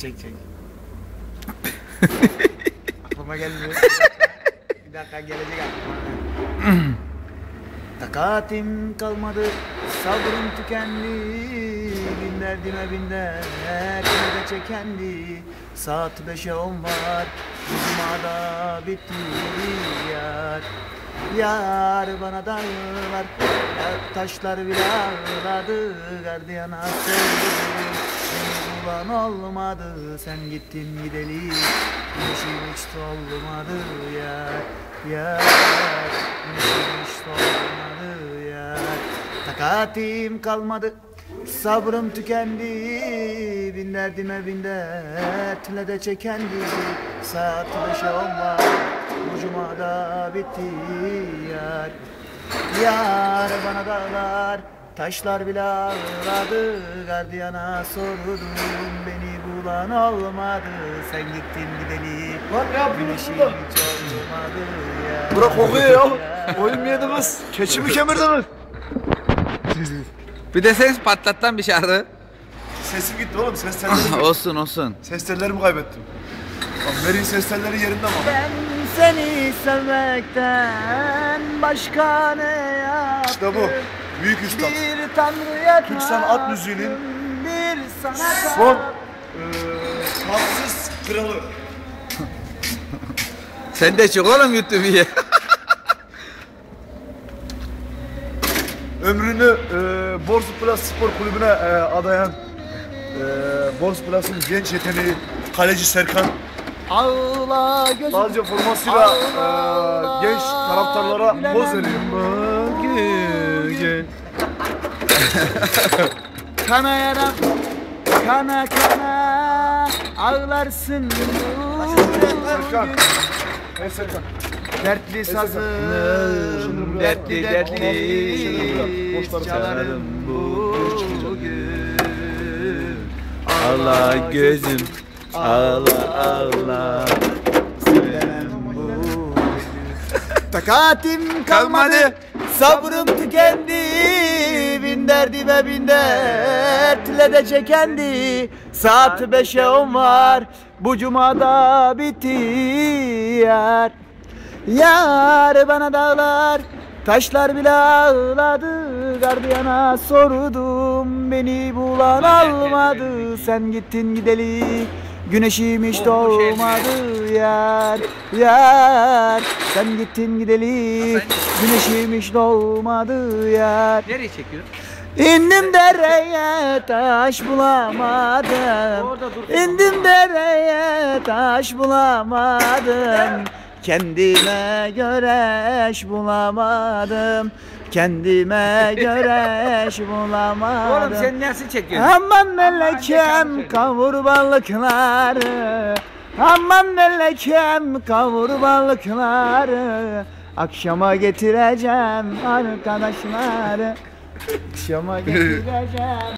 Çek çek. aklıma gelmiyor. bir dakika gelecek aklıma. Takatim kalmadı, sabrım tükendi Bin derdime bin derdime de çekendi Saat beşe on var, Cuma'da bitti yar Yar bana dağlar, ya taşlar bile ağladı Gardiyana sevdim, beni bulan olmadı Sen gittin gideli, güneşim hiç olmadı yar Yar, güneşim hiç olmadı yar Takatim kalmadı Sabrım tükendi. Bin derdime bin dertle de çekendi. Saat beşe var Bu cumada bitti yar Yar bana dağlar Taşlar bile ağladı Gardiyana sordum Beni bulan olmadı Sen gittin gideli Lan ne yapıyorsun olmadı ya Bırak kokuyor ya. Oyun mu yedi kız? Keçi mi kemirdi kız? Bir de ses patlattan bir şarkı. Sesim gitti oğlum. Ses telleri, olsun olsun. ses tellerimi kaybettim. Bak Meri'nin ses telleri yerinde ama. Ben seni sevmekten başka ne yaptım? İşte bu. Büyük üstad. Bir tanrıya Türk sanat müziğinin bir sana Son tatsız kralı. Sen de çık oğlum YouTube'ya. Ömrünü eee Borsa Plus Spor Kulübü'ne eee, adayan eee Borsa Plus'ın genç yeteneği kaleci Serkan Ağla gözüm. Lazio formasıyla eee, genç taraftarlara poz veriyor. Bugün. kana yaram kana kana. Ağlarsın Serkan. Hey Serkan. Dertli sazım dertli dertli. çalarım bugün. Allah gözüm. Allah Allah. Söylemem bugün Takatim kalmadı. Sabrım tükendi. Bin derdime bin dertle de çekendi. Saat beşe on var. Bu cumada bitti yar Yar bana dağlar. Taşlar bile ağladı. Gardiyana sordum. Beni bulan almadı. Sen gittin gideli Güneşim hiç doğmadı yar Yar Sen gittin gideli Güneşim hiç doğmadı yar Nereye çekiyorsun? İndim dereye taş bulamadım. İndim dereye taş bulamadım Kendime göre eş bulamadım. Kendime göre eş bulamadım. Oğlum sen nasıl çekiyorsun? Aman melekem kavur balıkları Aman melekem kavur balıkları Akşama getireceğim arkadaşları. Akşama getireceğim